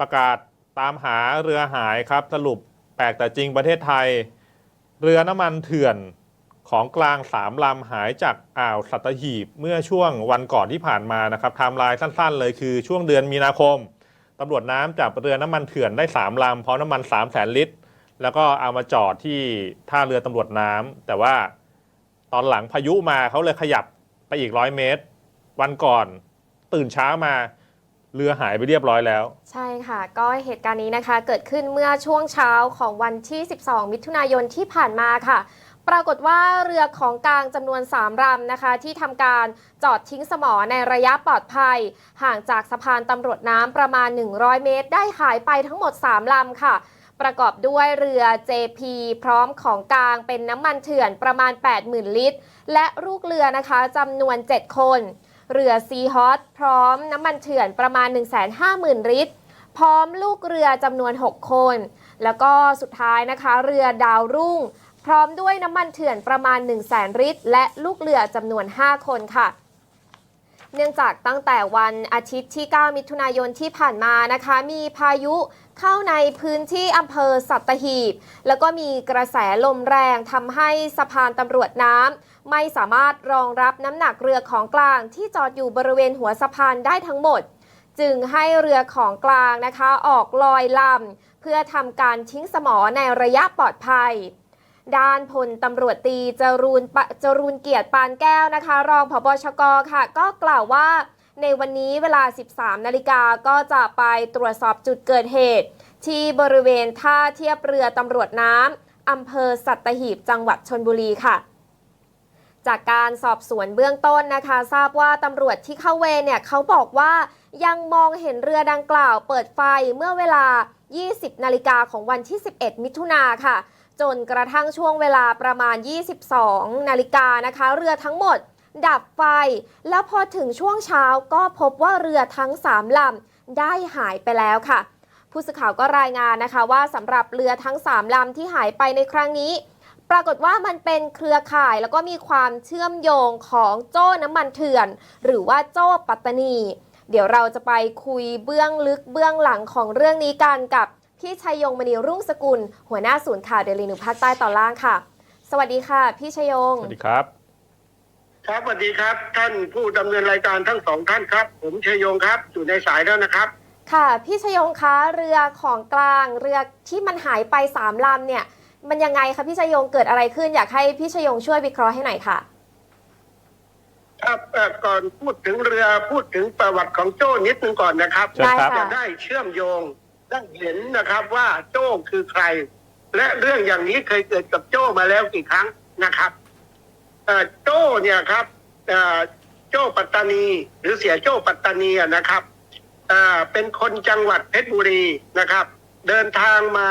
ประกาศตามหาเรือหายครับ สรุปแปลกแต่จริงประเทศไทย เรือน้ำมันเถื่อนของกลางสามลำหายจากอ่าวสัตหีบเมื่อช่วงวันก่อนที่ผ่านมานะครับไทม์ไลน์สั้นๆ เลยคือช่วงเดือนมีนาคมตำรวจน้ำจับเรือน้ำมันเถื่อนได้สามลำพร้อมน้ำมัน3 0 0แสนลิตร แล้วก็เอามาจอดที่ท่าเรือตำรวจน้ำแต่ว่าตอนหลังพายุมาเขาเลยขยับไปอีกร้อยเมตร วันก่อนตื่นเช้ามา เรือหายไปเรียบร้อยแล้ว ใช่ค่ะ ก็เหตุการณ์นี้นะคะ เกิดขึ้นเมื่อช่วงเช้าของวันที่ 12 มิถุนายนที่ผ่านมาค่ะ ปรากฏว่าเรือของกลางจำนวน 3ลำนะคะ ที่ทำการจอดทิ้งสมอในระยะปลอดภัย ห่างจากสะพานตำรวจน้ำประมาณ 100 เมตร ได้หายไปทั้งหมด 3ลำค่ะประกอบด้วยเรือ JP พร้อมของกลางเป็นน้ำมันเถื่อนประมาณ 80,000 ลิตร และลูกเรือนะคะจำนวน 7 คน เรือซีฮอตพร้อมน้ำมันเถื่อนประมาณ 150,000 ลิตร พร้อมลูกเรือจำนวน 6 คน แล้วก็สุดท้ายนะคะ เรือดาวรุ่ง พร้อมด้วยน้ำมันเถื่อนประมาณ 1 0 0 0 0แลิตร และลูกเรือจำนวน 5 คนค่ะ เนื่องจากตั้งแต่วันอาทิตย์ที่ 9 มิถุนายนที่ผ่านมานะคะ มีพายุเข้าในพื้นที่อำเภอสัตหีบ แล้วก็มีกระแสลมแรงทำให้สะพานตำรวจน้ำไม่สามารถรองรับน้ำหนักเรือของกลางที่จอดอยู่บริเวณหัวสะพานได้ทั้งหมด จึงให้เรือของกลางนะคะ ออกลอยลำเพื่อทำการทิ้งสมอในระยะปลอดภัย ด้านพลตำรวจตีจรูนจรูนเกียรติปานแก้วนะคะ รองผบชกค่ะ ก็กล่าวว่าในวันนี้เวลา 13 นาฬิกาก็จะไปตรวจสอบจุดเกิดเหตุ ที่บริเวณท่าเทียบเรือตำรวจน้ำอำเภอสัตหีบจังหวัดชนบุรีค่ะ จากการสอบสวนเบื้องต้นนะคะ ทราบว่าตำรวจที่เข้าเวรเนี่ยเขาบอกว่ายังมองเห็นเรือดังกล่าวเปิดไฟเมื่อเวลา 20 นาฬิกาของวันที่ 11 มิถุนาค่ะ จนกระทั่งช่วงเวลาประมาณ 22 นาฬิกานะคะ เรือทั้งหมด ดับไฟ แล้วพอถึงช่วงเช้าก็พบว่าเรือทั้ง 3ลำได้หายไปแล้วค่ะ ผู้สื่อข่าวก็รายงานนะคะว่าสำหรับเรือทั้ง 3ลำที่หายไปในครั้งนี้ ปรากฏว่ามันเป็นเครือข่ายแล้วก็มีความเชื่อมโยงของโจ้น้ำมันเถื่อน หรือว่าโจ้ปัตตานี เดี๋ยวเราจะไปคุยเบื้องลึกเบื้องหลังของเรื่องนี้กันกับ พี่ชัยยงมณีรุ่งสกุล หัวหน้าศูนย์ข่าวเดลีนิวภาคใต้ตอนล่างค่ะ สวัสดีค่ะ พี่ชัยยง สวัสดีครับ ครับสวัสดีครับ ท่านผู้ดำเนินรายการทั้งสองท่านครับ ผมชัยยงครับ อยู่ในสายแล้วนะครับ ค่ะ พี่ชัยยงคะเรือของกลางเรือที่มันหายไปสามลำเนี่ย มันยังไงคะพี่ชัยยงเกิดอะไรขึ้นอยากให้พี่ชัยยงช่วยวิเคราะห์ให้หน่อยค่ะครับเอ่อก่อนพูดถึงเรือพูดถึงประวัติของโจ้นิดนึงก่อนนะครับเชิญครับได้จะค่ะได้เชื่อมโยง ได้เห็นนะครับว่าโจ้คือใคร และเรื่องอย่างนี้เคยเกิดกับโจ้มาแล้วกี่ครั้งนะครับโจ้เนี่ยครับโจ้ปัตตานี หรือเสียโจ้ปัตตานีนะครับเป็นคนจังหวัดเพชรบุรีนะครับ เดินทางมา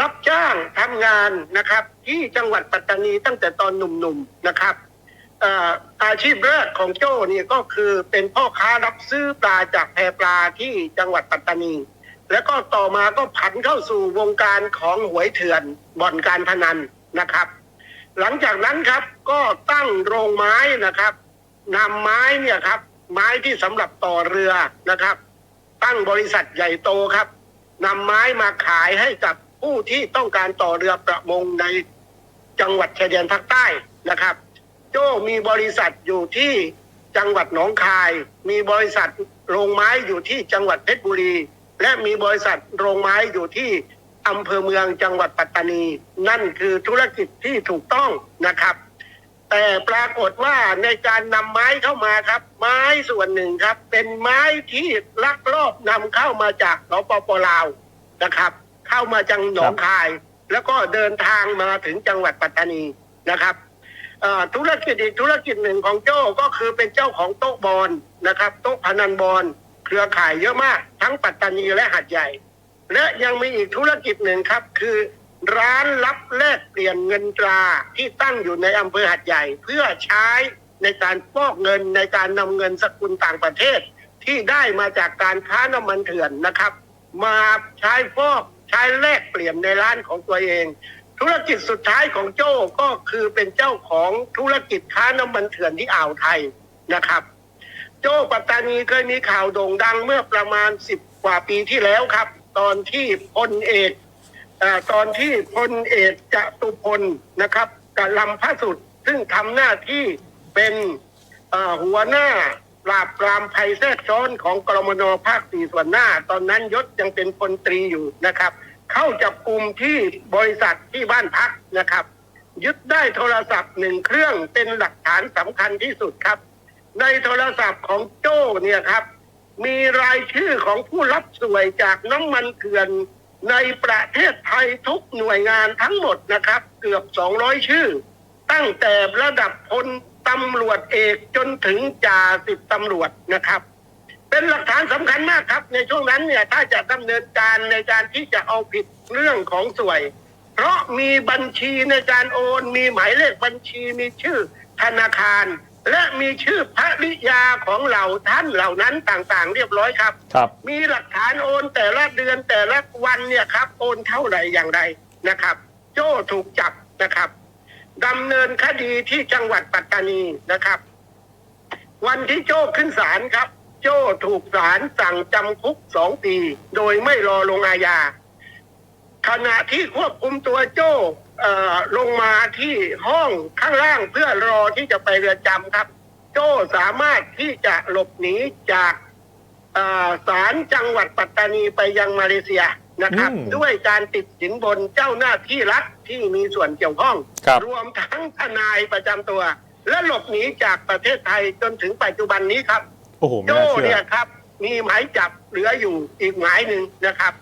รับจ้างทำงานนะครับ ที่จังหวัดปัตตานีตั้งแต่ตอนหนุ่มๆนะครับเอ่ออาชีพแรกของโจ้เนี่ยก็คือเป็นพ่อค้ารับซื้อปลาจากแพปลาที่จังหวัดปัตตานี แล้วก็ต่อมาก็ผันเข้าสู่วงการของหวยเถื่อนบ่อนการพนันนะครับ หลังจากนั้นครับก็ตั้งโรงไม้นะครับนำไม้เนี่ยครับ ไม้ที่สำหรับต่อเรือนะครับ ตั้งบริษัทใหญ่โตครับนำไม้มาขายให้กับผู้ที่ต้องการต่อเรือประมงในจังหวัดชายแดนภาคใต้นะครับ โจ้มีบริษัทอยู่ที่จังหวัดหนองคาย มีบริษัทโรงไม้อยู่ที่จังหวัดเพชรบุรี และมีบริษัทโรงไม้อยู่ที่อำเภอเมืองจังหวัดปัตตานี นั่นคือธุรกิจที่ถูกต้องนะครับ แต่ปรากฏว่าในการนำไม้เข้ามาครับ ไม้ส่วนหนึ่งครับ เป็นไม้ที่ลักลอบนำเข้ามาจากสปปลาวนะครับ เข้ามาจังหนองคาย แล้วก็เดินทางมาถึงจังหวัดปัตตานีนะครับธุรกิจอีกธุรกิจหนึ่งของโจ้ก็คือเป็นเจ้าของโต๊ะบอลนะครับ โต๊ะพนันบอล รือข่ายเยอะมาก ทั้งปัตตานีและหัดใหญ่ และยังมีอีกธุรกิจหนึ่งครับ คือ ร้านรับแลกเปลี่ยนเงินตราที่ตั้งอยู่ในอำเภอหัดใหญ่ เพื่อใช้ในการฟอกเงินในการนำเงินสกุลต่างประเทศ ที่ได้มาจากการค้าน้ำมันเถื่อนนะครับ มาใช้ฟอกใช้แลกเปลี่ยนในร้านของตัวเอง ธุรกิจสุดท้ายของโจ้ก็คือเป็นเจ้าของธุรกิจค้าน้ำมันเถื่อนที่อ่าวไทยนะครับ โจ้ปัตตานีเคยมีข่าวโด่งดังเมื่อประมาณสิบกว่าปีที่แล้วครับ ตอนที่พลเอกอตอนที่พลเอกจตุพลนะครับกับลำพระสุดซึ่งทำหน้าที่เป็นหัวหน้าปราบปรามภัยแทรกซ้อนของกรมนภาคสี่ส่วนหน้า ตอนนั้นยศยังเป็นพลตรีอยู่นะครับ เข้าจับกลุ่มที่บริษัทที่บ้านพักนะครับ ยึดได้โทรศัพท์หนึ่งเครื่องเป็นหลักฐานสำคัญที่สุดครับ ในโทรศัพท์ของโจ้เนี่ยครับ มีรายชื่อของผู้รับสวยจากน้ำมันเถื่อนในประเทศไทยทุกหน่วยงานทั้งหมดนะครับ เกือบ 200 ชื่อ ตั้งแต่ระดับพลตำรวจเอกจนถึงจ่าสิบตำรวจนะครับ เป็นหลักฐานสำคัญมากครับ ในช่วงนั้นเนี่ยถ้าจะดำเนินการในการที่จะเอาผิดเรื่องของสวย เพราะมีบัญชีในการโอน มีหมายเลขบัญชีมีชื่อธนาคาร และมีชื่อภริยาของเหล่าท่านเหล่านั้นต่างๆ เรียบร้อยครับ ครับ มีหลักฐานโอนแต่ละเดือนแต่ละวันเนี่ยครับ โอนเท่าไหร่อย่างไรนะครับ โจ้ถูกจับนะครับดำเนินคดีที่จังหวัดปัตตานีนะครับ วันที่โจ้ขึ้นศาลครับ โจ้ถูกศาลสั่งจำคุกสองปี โดยไม่รอลงอาญาขณะที่ควบคุมตัวโจ้เอ่อ ลงมาที่ห้องข้างล่างเพื่อรอที่จะไปเรือนจำครับ โจ้สามารถที่จะหลบหนีจากเอ่อศาลจังหวัดปัตตานีไปยังมาเลเซียนะครับอืมด้วยการติดสินบนเจ้าหน้าที่รัฐที่มีส่วนเกี่ยวข้องครับรวมทั้งทนายประจำตัว และหลบหนีจากประเทศไทยจนถึงปัจจุบันนี้ครับ โอ้โหไม่โจ้น่าเชื่เนี่อยครับ มีหมายจับเหลืออยู่อีกหมายหนึ่งนะครับเ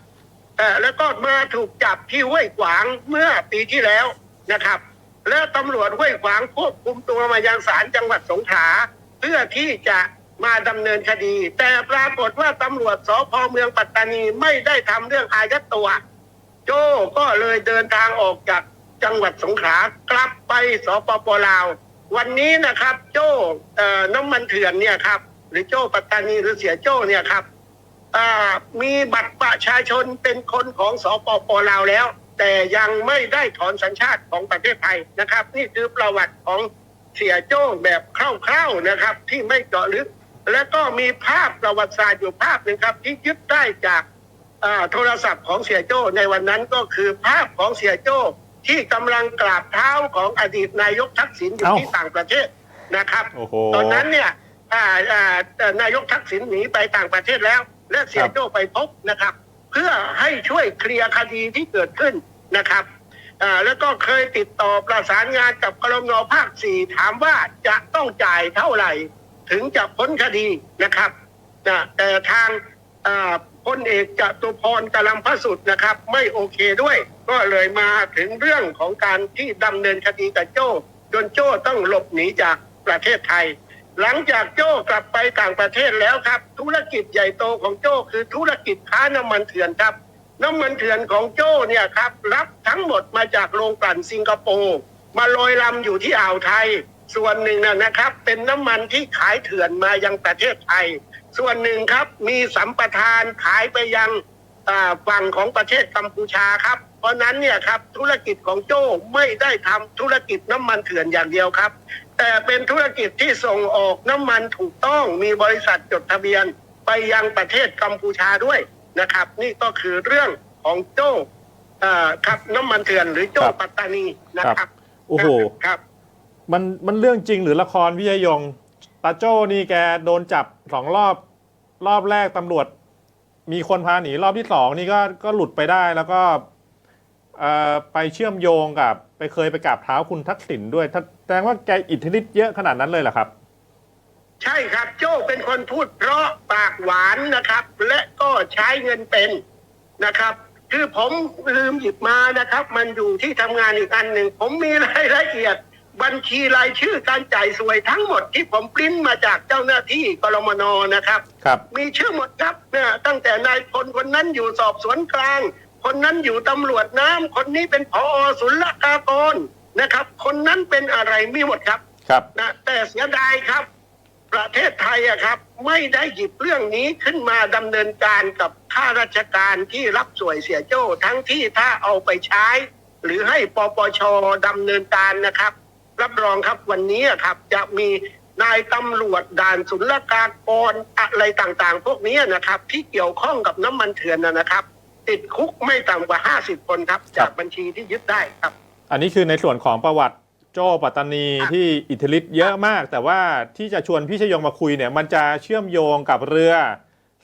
อ่อ แล้วก็มาถูกจับที่ห้วยขวางเมื่อปีที่แล้วนะครับ และตำรวจห้วยขวางควบคุมตัวมายังศาลจังหวัดสงขลาเพื่อที่จะมาดำเนินคดี แต่ปรากฏว่าตำรวจสพเมืองปัตตานีไม่ได้ทำเรื่องอายัดตัว โจ้ก็เลยเดินทางออกจากจังหวัดสงขลากลับไปสปปลาว วันนี้นะครับ โจ้น้ำมันเถื่อนเนี่ยครับ หรือโจ้ปัตตานีหรือเสียโจ้เนี่ยครับ อ่ามีบัตรประชาชนเป็นคนของสปปลาวแล้ว แต่ยังไม่ได้ถอนสัญชาติของประเทศไทยนะครับ นี่คือประวัติของเสียโจ้แบบคร่าวๆนะครับ ที่ไม่เจาะลึก และก็มีภาพประวัติศาสตร์อยู่ภาพหนึ่งครับ ที่ยึดได้จากอ่าโทรศัพท์ของเสียโจ้ในวันนั้นก็คือภาพของเสียโจ้ที่กำลังกราบเท้าของอดีตนายกทักษิณอยู่เอ้าที่ต่างประเทศนะครับโอ้โหตอนนั้นเนี่ยอ่าอ่าอ่านายกทักษิณหนีไปต่างประเทศแล้ว และเสียโจ้ไปพบนะครับ เพื่อให้ช่วยเคลียร์คดีที่เกิดขึ้นนะครับแล้วก็เคยติดต่อประสานงานกับกรมนภาคสี่ถามว่าจะต้องจ่ายเท่าไหร่ ถึงจะพ้นคดีนะครับแต่ทางพลเอกจตุพรกำลัมพสุดนะครับ ไม่โอเคด้วย ก็เลยมาถึงเรื่องของการที่ดำเนินคดีกับโจ้จนโจ้ต้องหลบหนีจากประเทศไทย หลังจากโจ้กลับไปต่างประเทศแล้วครับ ธุรกิจใหญ่โตของโจ้คือธุรกิจค้าน้ำมันเถื่อนครับ น้ำมันเถื่อนของโจ้เนี่ยครับรับทั้งหมดมาจากโรงกลั่นสิงคโปร์มาลอยลำอยู่ที่อ่าวไทย ส่วนหนึ่งนะนะครับ เป็นน้ำมันที่ขายเถื่อนมายังประเทศไทย ส่วนหนึ่งครับมีสัมปทานขายไปยังฝั่งของประเทศกัมพูชาครับ เพราะนั้นเนี่ยครับธุรกิจของโจ้ไม่ได้ทำธุรกิจน้ำมันเถื่อนอย่างเดียวครับ แต่เป็นธุรกิจที่ส่งออกน้ำมันถูกต้องมีบริษัทจดทะเบียนไปยังประเทศกัมพูชาด้วยนะครับ นี่ก็คือเรื่องของโจ้เอ่อครับน้ำมันเถื่อนหรือโจ้ครับปัตตานีนะครับโอ้โหครับ มันมันเรื่องจริงหรือละครพี่ยยงตาโจ้นี่แกโดนจับสองรอบรอบแรกตำรวจ มีคนพาหนีรอบที่สองนี่ก็ก็หลุดไปได้แล้วก็ เอ่อไปเชื่อมโยงกับ ไปเคยไปกราบเท้าคุณทักษิณด้วยถ้าแสดงว่าแกอิทธิฤทธิ์เยอะขนาดนั้นเลยเหรอครับ ใช่ครับโจ้เป็นคนพูดเพราะปากหวานนะครับ และก็ใช้เงินเป็นนะครับ คือผมลืมหยิบมานะครับ มันอยู่ที่ทำงานอีกอันหนึ่ง ผมมีรายละเอียด บัญชีรายชื่อการจ่ายสวยทั้งหมดที่ผมปริ้นมาจากเจ้าหน้าที่กรมนนะครับ ครับ มีชื่อหมดครับเนี่ยตั้งแต่นายพลคนนั้นอยู่สอบสวนกลาง คนนั้นอยู่ตำรวจน้ำคนนี้เป็นผอศุลกากรนะครับ คนนั้นเป็นอะไรมีหมดครับครับนะแต่เสียดายครับ ประเทศไทยอะครับ ไม่ได้หยิบเรื่องนี้ขึ้นมาดำเนินการกับข้าราชการที่รับสวยเสียโจ้ทั้งที่ถ้าเอาไปใช้ หรือให้ปปชดำเนินการนะครับ รับรองครับวันนี้อะครับ จะมีนายตำรวจด่านศุลกากรอะไรต่างๆ พวกนี้นะครับ ที่เกี่ยวข้องกับน้ำมันเถื่อนนะนะครับ ติดคุกไม่ต่ำกว่า 50 คนครับ จากบัญชีที่ยึดได้ครับ อันนี้คือในส่วนของประวัติโจ้ปัตตานีครับที่อิทธิฤทธิ์เยอะมาก แต่ว่าที่จะชวนพี่ชยงมาคุยเนี่ยมันจะเชื่อมโยงกับเรือ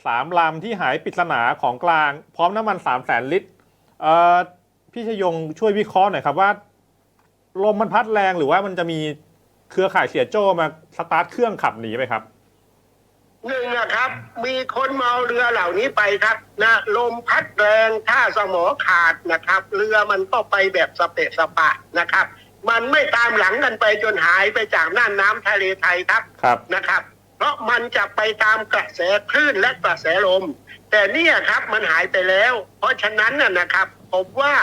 สามลำที่หายปริศนาของกลาง พร้อมน้ำมันสามแสนลิตรเอ่อพี่ชยงช่วยวิเคราะห์หน่อยครับว่าลมมันพัดแรงหรือว่ามันจะมีเครือข่ายเสียโจ้มาสตาร์ทเครื่องขับหนีไปครับ หนึ่งนะครับ มีคนเมาเรือเหล่านี้ไปครับนะลมพัดแรงท่าสมอขาดนะครับ เรือมันก็ไปแบบสเปะสปะนะครับ มันไม่ตามหลังกันไปจนหายไปจากน่านน้ำทะเลไทยครับครับนะครับ เพราะมันจะไปตามกระแสคลื่นและกระแสลม แต่เนี่ยครับมันหายไปแล้ว เพราะฉะนั้นน่ะนะครับผมว่า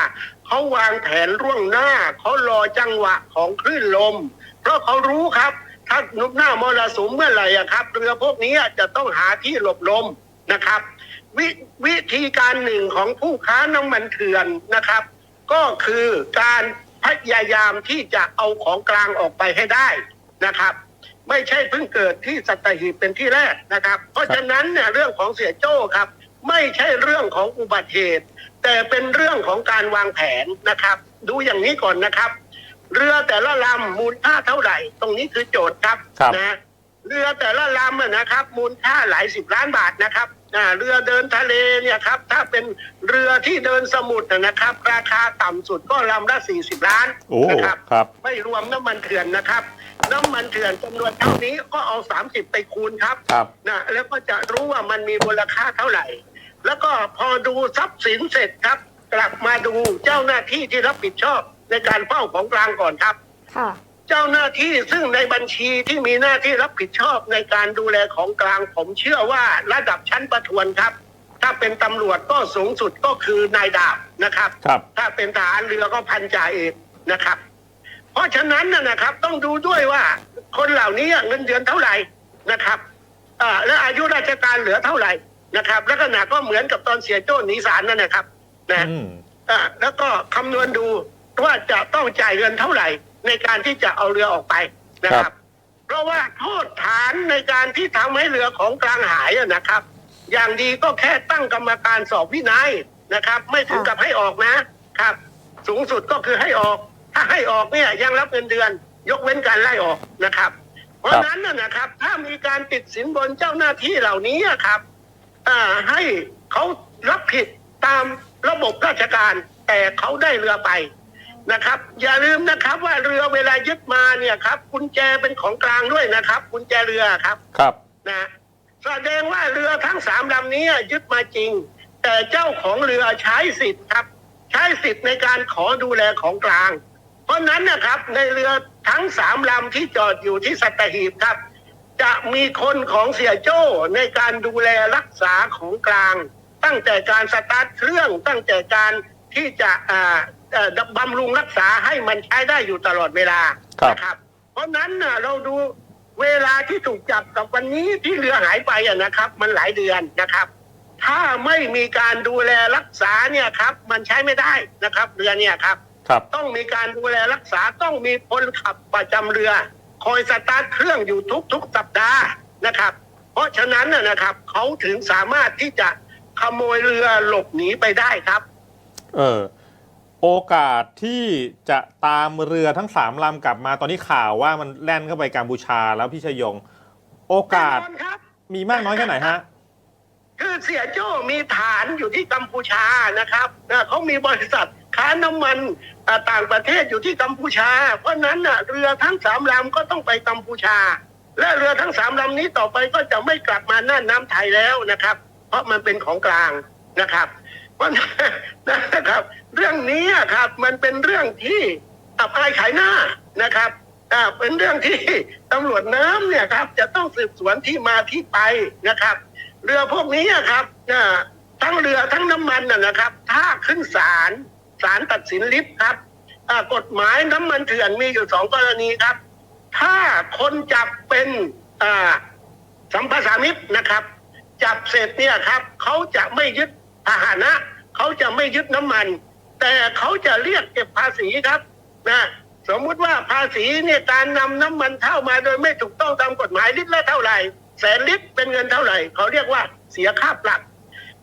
เขาวางแผนล่วงหน้าเขารอจังหวะของคลื่นลม เพราะเขารู้ครับ ถ้านุบหน้ามรสุมเมื่อไหร่อะครับ เรือพวกนี้จะต้องหาที่หลบลมนะครับวิวิธีการหนึ่งของผู้ค้าน้ำมันเถื่อนนะครับ ก็คือการพยายามที่จะเอาของกลางออกไปให้ได้นะครับ ไม่ใช่เพิ่งเกิดที่สัตหีบเป็นที่แรกนะครับ เพราะฉะนั้นเนี่ยเรื่องของเสียโจ้ครับ ไม่ใช่เรื่องของอุบัติเหตุ แต่เป็นเรื่องของการวางแผนนะครับ ดูอย่างนี้ก่อนนะครับ เรือแต่ละลำมูลค่าเท่าไหร่ ตรงนี้คือโจทย์ครับครับ นะเรือแต่ละลำอะนะครับ มูลค่าหลายสิบล้านบาทนะครับอ่าเรือเดินทะเลเนี่ยครับ ถ้าเป็นเรือที่เดินสมุทรนะครับ ราคาต่ำสุดก็ลำละสี่สิบล้านโอ้นะครับ ครับ ไม่รวมน้ำมันเถื่อนนะครับ น้ำมันเถื่อนจำนวนเท่านี้ก็เอา30ไปคูณครับ ครับ นะแล้วก็จะรู้ว่ามันมีมูลค่าเท่าไหร่ แล้วก็พอดูทรัพย์สินเสร็จครับ กลับมาดูเจ้าหน้าที่ที่รับผิดชอบ ในการเฝ้าของกลางก่อนครับ ค่ะ เจ้าหน้าที่ซึ่งในบัญชีที่มีหน้าที่รับผิดชอบในการดูแลของกลาง ผมเชื่อว่าระดับชั้นประทวนครับ ถ้าเป็นตำรวจก็สูงสุดก็คือนายดาบนะครับ ครับ ถ้าเป็นทหารเรือก็พันจ่าเอกนะครับ เพราะฉะนั้นนะนะครับ ต้องดูด้วยว่าคนเหล่านี้เงินเดือนเท่าไหร่นะครับอ่าและอายุราชการเหลือเท่าไหร่นะครับลักษณะก็เหมือนกับตอนเสียโจ้หนีศาลนั่นนะครับนะอืม อ่าแล้วก็คำนวณดู ว่าจะต้องจ่ายเงินเท่าไหร่ ในการที่จะเอาเรือออกไปนะคครัรับบเพราะว่าโทษฐานในการที่ทำให้เรือของกลางหายอะนะครับ อย่างดีก็แค่ตั้งกรรมการสอบวินัยนะครับ ไม่ถึงกับให้ออกนะครับ สูงสุดก็คือให้ออก ถ้าให้ออกเนี่ยยังรับเงินเดือน ยกเว้นการไล่ออกนะครับ เพราะฉะนั้นนะนะครับ ถ้ามีการติดสินบนเจ้าหน้าที่เหล่านี้อะครับอ่าให้เขารับผิดตามระบบราชการ แต่เขาได้เรือไป นะครับ อย่าลืมนะครับว่าเรือเวลายึดมาเนี่ยครับกุญแจเป็นของกลางด้วยนะครับกุญแจเรือครับครับนะแสดงว่าเรือทั้งสามลำนี้ยึดมาจริง แต่เจ้าของเรือใช้สิทธิ์ครับ ใช้สิทธิ์ในการขอดูแลของกลาง เพราะฉะนั้นนะครับในเรือทั้งสามลำที่จอดอยู่ที่สัตหีบครับ จะมีคนของเสียโจ้ในการดูแลรักษาของกลาง ตั้งแต่การสตาร์ทเครื่องตั้งแต่การที่จะอ่า เอ่อบำรุงรักษาให้มันใช้ได้อยู่ตลอดเวลาครับ นะครับ เพราะฉะนั้นน่ะเราดูเวลาที่ถูกจับกับวันนี้ที่เรือหายไปอะนะครับ มันหลายเดือนนะครับ ถ้าไม่มีการดูแลรักษาเนี่ยครับ มันใช้ไม่ได้นะครับ เรือเนี่ยครับ ครับ ต้องมีการดูแลรักษาต้องมีพลขับประจำเรือ คอยสตาร์ทเครื่องอยู่ทุกๆสัปดาห์นะครับ เพราะฉะนั้นนะนะครับเขาถึงสามารถที่จะขโมยเรือหลบหนีไปได้ครับ เออ โอกาสที่จะตามเรือทั้งสามลำกลับมาตอนนี้ข่าวว่ามันแล่นเข้าไปกัมพูชาแล้วพี่ชยง โอกาสแน่นอนครับ มีมากน้อยแค่ไหนฮะ คือเสียโจ้มีฐานอยู่ที่กัมพูชานะครับนะเขามีบริษัทค้าน้ำมันอ่าต่างประเทศอยู่ที่กัมพูชา เพราะฉะนั้นน่ะเรือทั้งสามลำก็ต้องไปกัมพูชา และเรือทั้งสามลำนี้ต่อไปก็จะไม่กลับมาน่านน้ำไทยแล้วนะครับ เพราะมันเป็นของกลางนะครับ เพราะฉะนั้นนะครับ เรื่องนี้ครับ มันเป็นเรื่องที่อับอายขายหน้านะครับอ่าเป็นเรื่องที่ตำรวจน้ำเนี่ยครับ จะต้องสืบสวนที่มาที่ไปนะครับ เรือพวกนี้ครับอ่าทั้งเรือทั้งน้ำมันน่ะนะครับ ถ้าขึ้นศาลศาลตัดสินลิฟต์ครับกฎหมายน้ำมันเถื่อนมีอยู่สองกรณีครับ ถ้าคนจับเป็นสัมภาษามิตรนะครับ จับเสร็จเนี่ยครับเขาจะไม่ยึด พาหนะเขาจะไม่ยึดน้ำมัน แต่เขาจะเรียกเก็บภาษีครับนะสมมุติว่าภาษีเนี่ยการนำน้ำมันเข้ามาโดยไม่ถูกต้องตามกฎหมายลิตรละเท่าไหร่แสนลิตรเป็นเงินเท่าไหร่ เขาเรียกว่าเสียค่าปรับ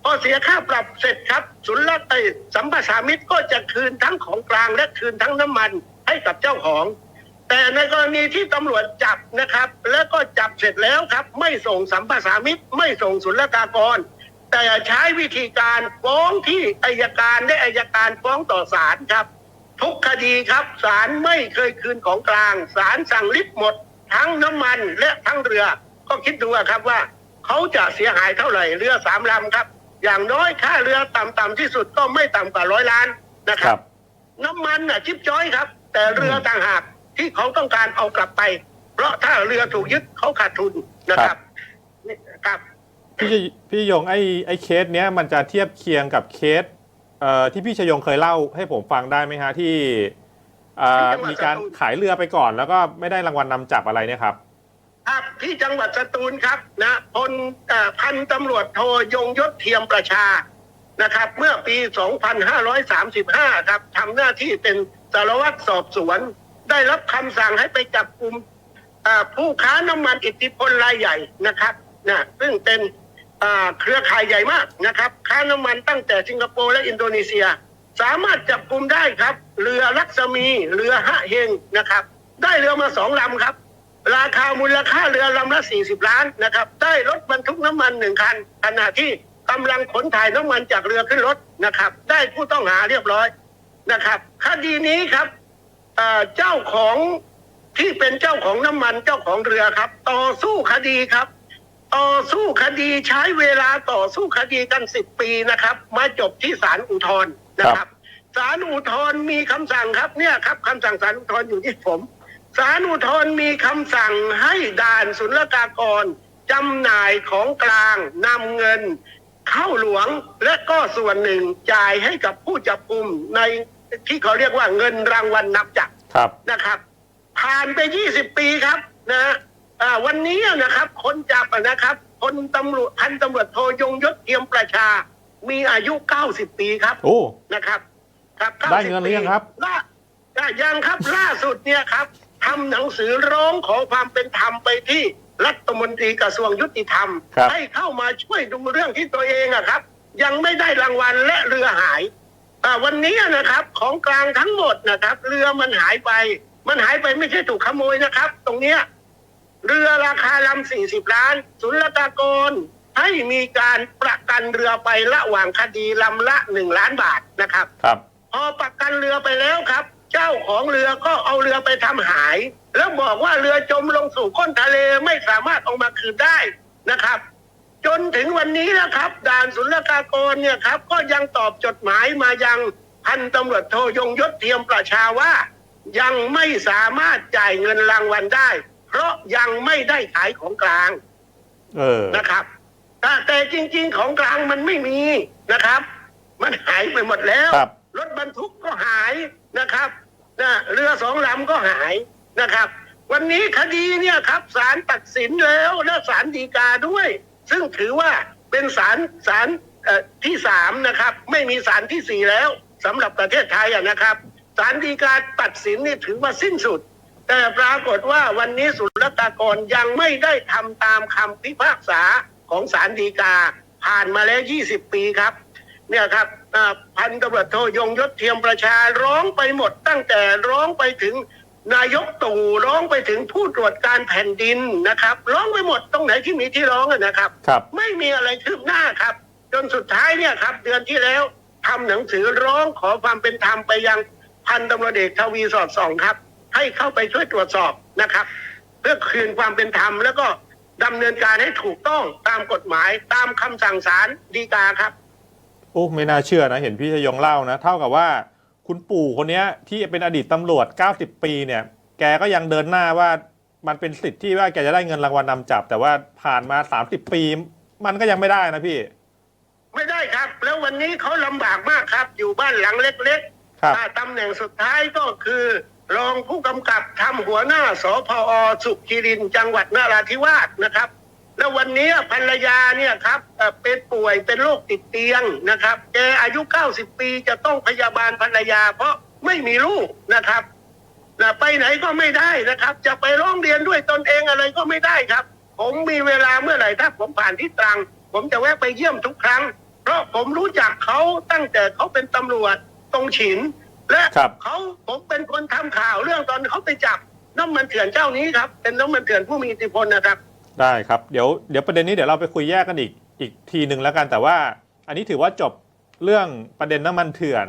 พอเสียค่าปรับเสร็จครับศุลกาสัมปทามิตรก็จะคืนทั้งของกลางและคืนทั้งน้ำมันให้กับเจ้าของ แต่ในกรณีที่ตำรวจจับนะครับ แล้วก็จับเสร็จแล้วครับ ไม่ส่งสัมปทามิตรไม่ส่งศุลกากร แต่ใช้วิธีการฟ้องที่อายการได้อายการฟ้องต่อศาลครับ ทุกคดีครับศาลไม่เคยคืนของกลางศาลสั่งลิบหมด ทั้งน้ำมันและทั้งเรือ ก็คิดดูอะครับว่าเขาจะเสียหายเท่าไหร่เรือสามลำครับ อย่างน้อยค่าเรือต่ำๆที่สุดก็ไม่ต่ำกว่าร้อยล้านนะคครัรับบน้ำมันน่ะชิบจ้อยครับ แต่เรือต่างหากที่เขาต้องการเอากลับไป เพราะถ้าเรือถูกยึดเขาขาดทุนนะครับนี่ครับ พี่ชยพี่ยงไอ้ไอ้เคสเนี้ยมันจะเทียบเคียงกับเคสเอ่อที่พี่ชยงเคยเล่าให้ผมฟังได้ไหมฮะที่เอ่อที่จังหวัด มีการสตูลขายเรือไปก่อน แล้วก็ไม่ได้รางวัลนำจับอะไรเนี่ยครับ ครับที่จังหวัดสตูลครับนะพลเอ่อพันตำรวจโทยงยศเทียมประชานะครับ เมื่อปี 2535 ครับทำหน้าที่เป็นสารวัตรสอบสวน ได้รับคำสั่งให้ไปจับกลุ่มเอ่อผู้ค้าน้ำมันอิทธิพลรายใหญ่นะครับนะซึ่งเป็น เครือข่ายใหญ่มากนะครับ ค้าน้ำมันตั้งแต่สิงคโปร์และอินโดนีเซีย สามารถจับกลุ่มได้ครับ เรือลักษมีเรือฮะเฮงนะครับ ได้เรือมาสองลำครับ ราคามูลค่าเรือลำละ 40 ล้านนะครับ ได้รถบรรทุกน้ำมันหนึ่งคันขณะที่กำลังขนถ่ายน้ำมันจากเรือขึ้นรถนะครับ ได้ผู้ต้องหาเรียบร้อยนะครับ คดีนี้ครับเอ่อเจ้าของที่เป็นเจ้าของน้ำมันเจ้าของเรือครับ ต่อสู้คดีครับ ต่อสู้คดีใช้เวลาต่อสู้คดีกันสิบปีนะครับ มาจบที่ศาลอุทธรณ์นะครับศาลอุทธรณ์มีคำสั่งครับเนี่ยครับคำสั่งศาลอุทธรณ์อยู่ที่ผมศาลอุทธรณ์มีคำสั่งให้ด่านศุลกากรจำหน่ายของกลางนำเงิน เข้าหลวงและก็ส่วนหนึ่งจ่ายให้กับผู้จับกลุ่มในที่เขาเรียกว่าเงินรางวัลนับจับครับนะครับ ผ่านไป20ปีครับนะ อ่าวันนี้นะครับ คนจับอะนะครับคนตำรวจพันตำรวจโทยงยศเทียมประชา มีอายุ 90 ปีครับโอ้นะครับ ครับได้เงินหรือยังครับล่าได้ยังครับล่าสุดเนี่ยครับทำหนังสือร้องขอความเป็นธรรมไปที่รัฐมนตรีกระทรวงยุติธรรม ครับ ให้เข้ามาช่วยดูเรื่องที่ตัวเองอะครับ ยังไม่ได้รางวัลและเรือหายอ่าวันนี้นะครับ ของกลางทั้งหมดนะครับ เรือมันหายไป มันหายไปไม่ใช่ถูกขโมยนะครับ ตรงเนี้ย เรือราคาลำสี่สิบล้าน ศุลกากร ให้มีการประกันเรือไประหว่างคดีลำละหนึ่งล้านบาทนะครับ ครับ พอประกันเรือไปแล้วครับ เจ้าของเรือก็เอาเรือไปทำหาย แล้วบอกว่าเรือจมลงสู่ก้นทะเลไม่สามารถเออกมาคืนได้นะครับ จนถึงวันนี้นะครับ ด่านศุลกากรเนี่ยครับ ก็ยังตอบจดหมายมายังพันตำรวจโทยงยศเทียมประชาว่า ยังไม่สามารถจ่ายเงินรางวัลได้ เพราะยังไม่ได้ขายของกลางเออนะครับแต่แต่จริง ๆ ของกลางมันไม่มีนะครับ มันหายไปหมดแล้ว ครับ รถบรรทุกก็หายนะครับนะเรือสองลำก็หายนะครับ วันนี้คดีเนี่ยครับศาลตัดสินแล้วและศาลฎีกาด้วย ซึ่งถือว่าเป็นศาลศาลเอ่อที่สามนะครับ ไม่มีศาลที่สี่แล้วสำหรับประเทศไทยอะนะครับศาลฎีกาตัดสินนี่ถือว่าสิ้นสุด แต่ปรากฏว่าวันนี้ศุลกากรยังไม่ได้ทำตามคำพิพากษาของศาลฎีกา ผ่านมาแล้ว 20 ปีครับ เนี่ยครับอ่าพันตำรวจโทยงยศเทียมประชาร้องไปหมดตั้งแต่ร้องไปถึงนายกตู่ร้องไปถึงผู้ตรวจการแผ่นดินนะครับ ร้องไปหมดตรงไหนที่มีที่ร้องอะนะครับครับไม่มีอะไรคืบหน้าครับ จนสุดท้ายเนี่ยครับ เดือนที่แล้วทำหนังสือร้องขอความเป็นธรรมไปยังพันตำรวจเอกทวีสอดส่องครับ ให้เข้าไปช่วยตรวจสอบนะครับ เพื่อคืนความเป็นธรรมแล้วก็ดำเนินการให้ถูกต้องตามกฎหมายตามคำสั่งศาลฎีกาครับ โอ้ไม่น่าเชื่อนะ เห็นพี่ชยงเล่านะ เท่ากับว่าคุณปู่คนเนี้ยที่เป็นอดีตตำรวจ 90 ปีเนี่ย แกก็ยังเดินหน้าว่ามันเป็นสิทธิ์ที่ว่าแกจะได้เงินรางวัลนำจับ แต่ว่าผ่านมา 30 ปี มันก็ยังไม่ได้นะพี่ ไม่ได้ครับ แล้ววันนี้เขาลำบากมากครับ อยู่บ้านหลังเล็กครับๆอ่าตำแหน่งสุดท้ายก็คือ รองผู้กำกับทำหัวหน้าสพอสุขิรินจังหวัดนราธิวาสนะครับ แล้ววันนี้ภรรยาเนี่ยครับเอ่อเป็นป่วยเป็นโรคติดเตียงนะครับแกอายุ 90 ปีจะต้องพยาบาลภรรยา เพราะไม่มีลูกนะครับนะไปไหนก็ไม่ได้นะครับ จะไปร้องเรียนด้วยตนเองอะไรก็ไม่ได้ครับ ผมมีเวลาเมื่อไหร่ถ้าผมผ่านที่ตรัง ผมจะแวะไปเยี่ยมทุกครั้ง เพราะผมรู้จักเขาตั้งแต่เขาเป็นตำรวจตรงฉิน และครับเขาผมเป็นคนทำข่าวเรื่องตอนเขาไปจับน้ำมันเถื่อนเจ้านี้ครับ เป็นน้ำมันเถื่อนผู้มีอิทธิพลนะครับ ได้ครับเดี๋ยวเดี๋ยวประเด็นนี้เดี๋ยวเราไปคุยแยกกันอีกอีกทีหนึ่งแล้วกันแต่ว่า อันนี้ถือว่าจบเรื่องประเด็นน้ำมันเถื่อน